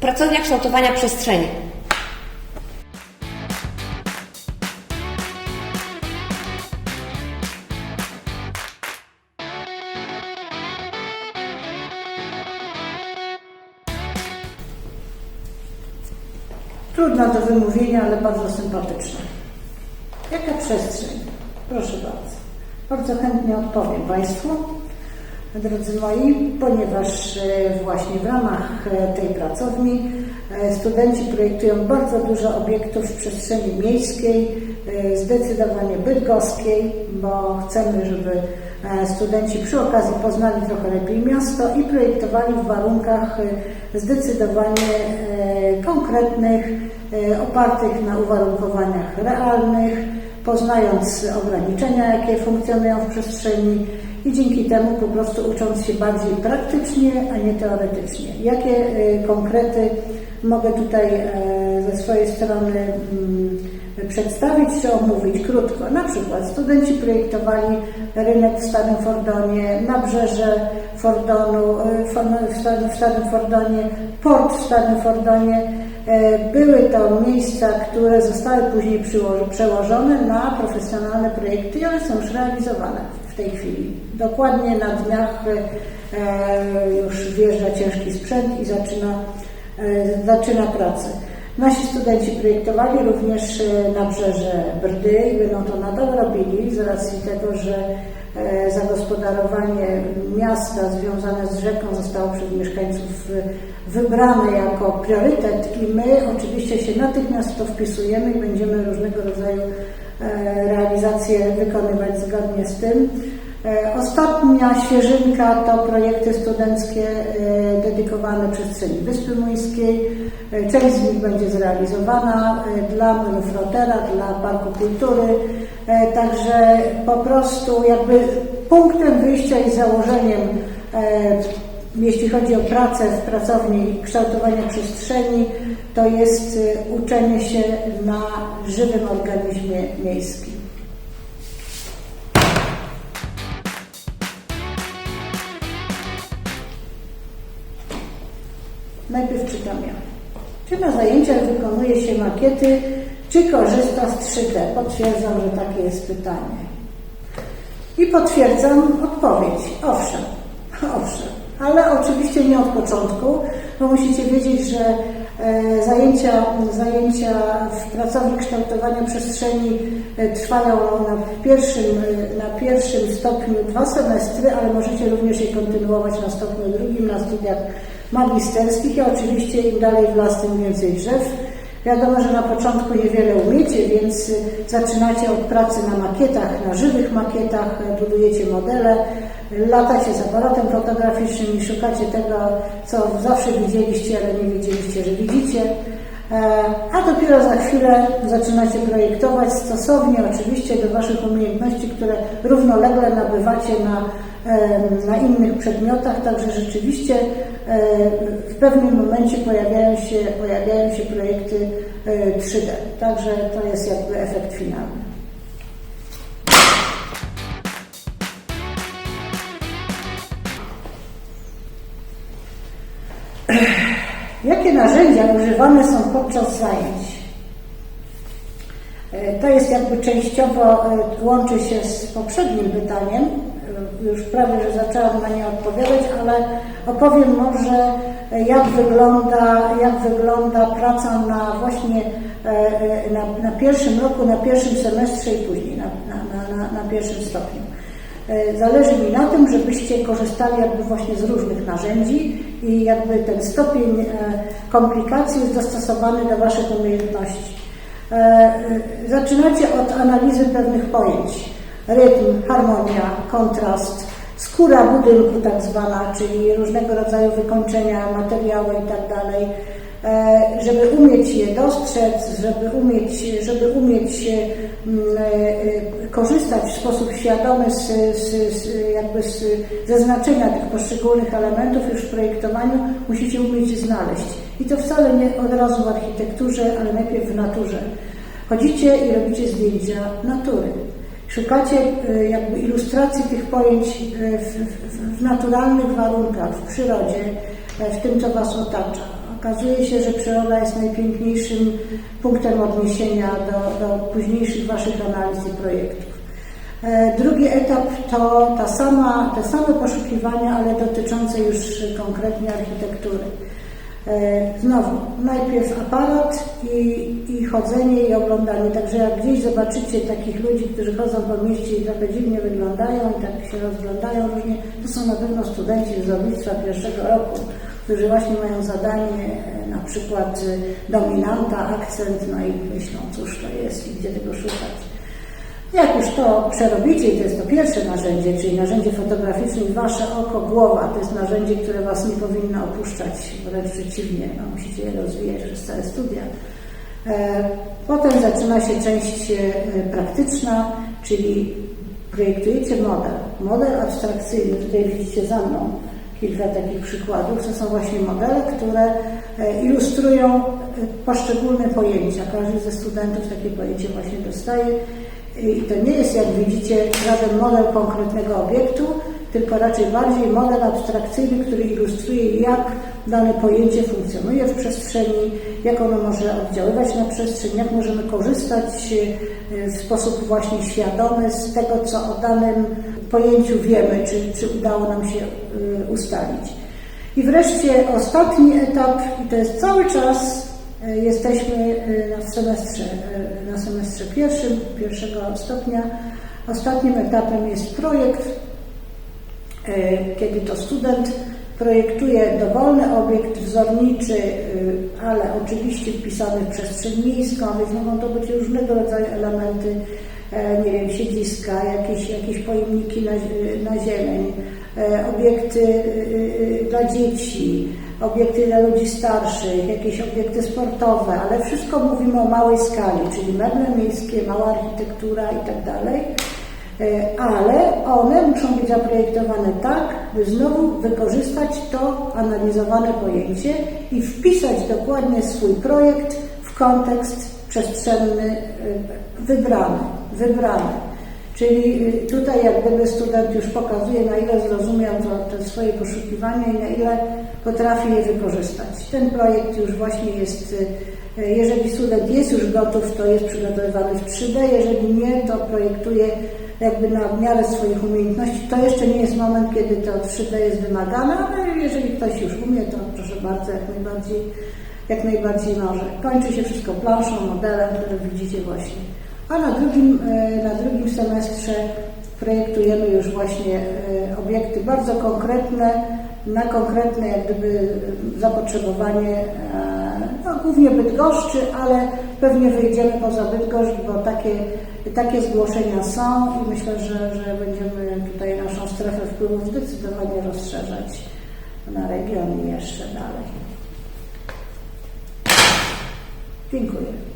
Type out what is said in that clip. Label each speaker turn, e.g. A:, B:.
A: Pracownia kształtowania przestrzeni.
B: Trudna do wymówienia, ale bardzo sympatyczna. Jaka przestrzeń? Proszę bardzo. Bardzo chętnie odpowiem Państwu, drodzy moi, ponieważ e, właśnie w ramach e, tej pracowni e, studenci projektują bardzo dużo obiektów w przestrzeni miejskiej, zdecydowanie bydgoskiej, bo chcemy, żeby studenci przy okazji poznali trochę lepiej miasto i projektowali w warunkach zdecydowanie konkretnych, opartych na uwarunkowaniach realnych, poznając ograniczenia, jakie funkcjonują w przestrzeni i dzięki temu po prostu ucząc się bardziej praktycznie, a nie teoretycznie. Jakie e, konkrety mogę tutaj e, ze swojej strony mm, przedstawić czy omówić krótko. Na przykład studenci projektowali rynek w Starym Fordonie, nabrzeże Fordonu, e, w Starym Fordonie, port w Starym Fordonie. E, Były to miejsca, które zostały później przełożone na profesjonalne projekty i one są już realizowane w tej chwili. Dokładnie na dniach e, już wjeżdża ciężki sprzęt i zaczyna, e, zaczyna pracę. Nasi studenci projektowali również nabrzeże Brdy i będą to nadal robili z racji tego, że zagospodarowanie miasta związane z rzeką zostało przez mieszkańców e, wybrane jako priorytet i my oczywiście się natychmiast to wpisujemy i będziemy różnego rodzaju e, realizacje wykonywać zgodnie z tym. E, Ostatnia świeżynka to projekty studenckie e, dedykowane przestrzeni Wyspy Młyńskiej. E, Część z nich będzie zrealizowana dla Młynów dla Parku Kultury. Także po prostu jakby punktem wyjścia i założeniem jeśli chodzi o pracę w pracowni kształtowania przestrzeni, to jest uczenie się na żywym organizmie miejskim. Najpierw czytam ja. Czy na zajęciach wykonuje się makiety, czy korzysta z 3D? Potwierdzam, że takie jest pytanie. I potwierdzam odpowiedź. Owszem, owszem. Ale oczywiście nie od początku, bo musicie wiedzieć, że e, zajęcia, zajęcia w pracowni kształtowania przestrzeni e, trwają na pierwszym, e, na pierwszym stopniu dwa semestry, ale możecie również je kontynuować na stopniu drugim, na studiach magisterskich i oczywiście im dalej w las, tym więcej drzew. Wiadomo, że na początku niewiele umiecie, więc y, zaczynacie od pracy na makietach, na żywych makietach, y, budujecie modele, latacie z aparatem fotograficznym i szukacie tego, co zawsze widzieliście, ale nie wiedzieliście, że widzicie. E, A dopiero za chwilę zaczynacie projektować stosownie oczywiście do Waszych umiejętności, które równolegle nabywacie na, na innych przedmiotach, także rzeczywiście w pewnym momencie pojawiają się, pojawiają się projekty e, 3D. Także to jest jakby efekt finalny. Jakie narzędzia używane są podczas zajęć? E, To jest jakby częściowo e, łączy się z poprzednim pytaniem. Już prawie, że zaczęłam na nie odpowiadać, ale opowiem może, e, jak wygląda, jak wygląda praca na właśnie e, e, na, na pierwszym roku, na pierwszym semestrze i później na, na, na, na pierwszym stopniu. Zależy mi na tym, żebyście korzystali jakby właśnie z różnych narzędzi i jakby ten stopień komplikacji jest dostosowany do Waszych umiejętności. Zaczynacie od analizy pewnych pojęć. Rytm, harmonia, kontrast, skóra budynku tak zwana, czyli różnego rodzaju wykończenia, materiały i tak. E, Żeby umieć je dostrzec, żeby umieć, żeby umieć e, e, korzystać w sposób świadomy z, z, z, jakby z, ze znaczenia tych poszczególnych elementów już w projektowaniu, musicie umieć znaleźć. I to wcale nie od razu w architekturze, ale najpierw w naturze. Chodzicie i robicie zdjęcia natury. Szukacie e, jakby ilustracji tych pojęć e, w, w, w naturalnych warunkach, w przyrodzie, e, w tym, co Was otacza. Okazuje się, że przyroda jest najpiękniejszym punktem odniesienia do, do późniejszych Waszych analiz i projektów. Drugi etap to ta sama, te same poszukiwania, ale dotyczące już konkretnie architektury. E, Znowu, najpierw aparat i, i chodzenie i oglądanie. Także jak gdzieś zobaczycie takich ludzi, którzy chodzą po mieście i trochę dziwnie wyglądają i tak się rozglądają różnie, to są na pewno studenci wzornictwa pierwszego roku, którzy właśnie mają zadanie e, na przykład e, dominanta, akcent, no i myślą, cóż to jest i gdzie tego szukać. Jak już to przerobicie, i to jest to pierwsze narzędzie, czyli narzędzie fotograficzne wasze oko, głowa, to jest narzędzie, które was nie powinno opuszczać, wręcz przeciwnie, no, musicie je rozwijać przez całe studia. E, Potem zaczyna się część e, praktyczna, czyli projektujecie model. Model abstrakcyjny, tutaj widzicie za mną kilka takich przykładów. To są właśnie modele, które e, ilustrują poszczególne pojęcia. Każdy ze studentów takie pojęcie właśnie dostaje. I to nie jest, jak widzicie, żaden model konkretnego obiektu, tylko raczej bardziej model abstrakcyjny, który ilustruje, jak dane pojęcie funkcjonuje w przestrzeni, jak ono może oddziaływać na przestrzeń, jak możemy korzystać e, w sposób właśnie świadomy z tego, co o danym pojęciu wiemy, czy, czy udało nam się e, ustalić. I wreszcie ostatni etap, i to jest cały czas Jesteśmy e, na semestrze, e, na semestrze pierwszym, pierwszego stopnia. Ostatnim etapem jest projekt, kiedy to student projektuje dowolny obiekt wzorniczy, ale oczywiście wpisany w przestrzeń miejską, więc mogą to być różnego rodzaju elementy, nie wiem, siedziska, jakieś, jakieś pojemniki na, na zieleń, obiekty dla dzieci, obiekty dla ludzi starszych, jakieś obiekty sportowe, ale wszystko mówimy o małej skali, czyli meble miejskie, mała architektura i tak dalej. E, Ale one muszą być zaprojektowane tak, by znowu wykorzystać to analizowane pojęcie i wpisać dokładnie swój projekt w kontekst przestrzenny e, wybrany, wybrany. Czyli y, tutaj jak gdyby student już pokazuje, na ile zrozumiał to, te swoje poszukiwania i na ile potrafi je wykorzystać. Ten projekt już właśnie jest, y, jeżeli student jest już gotów, to jest przygotowywany w 3D, jeżeli nie, to projektuje jakby na miarę swoich umiejętności. To jeszcze nie jest moment, kiedy to 3D jest wymagane, ale jeżeli ktoś już umie, to proszę bardzo, jak najbardziej, jak najbardziej może. Kończy się wszystko planszą, modelem, który widzicie właśnie. A na drugim, e, na drugim semestrze projektujemy już właśnie e, obiekty bardzo konkretne, na konkretne jak gdyby zapotrzebowanie, e, no, głównie Bydgoszczy, ale pewnie wyjdziemy poza Bydgoszcz, bo takie, takie zgłoszenia są i myślę, że, że będziemy tutaj naszą strefę wpływów zdecydowanie rozszerzać na region i jeszcze dalej. Dziękuję.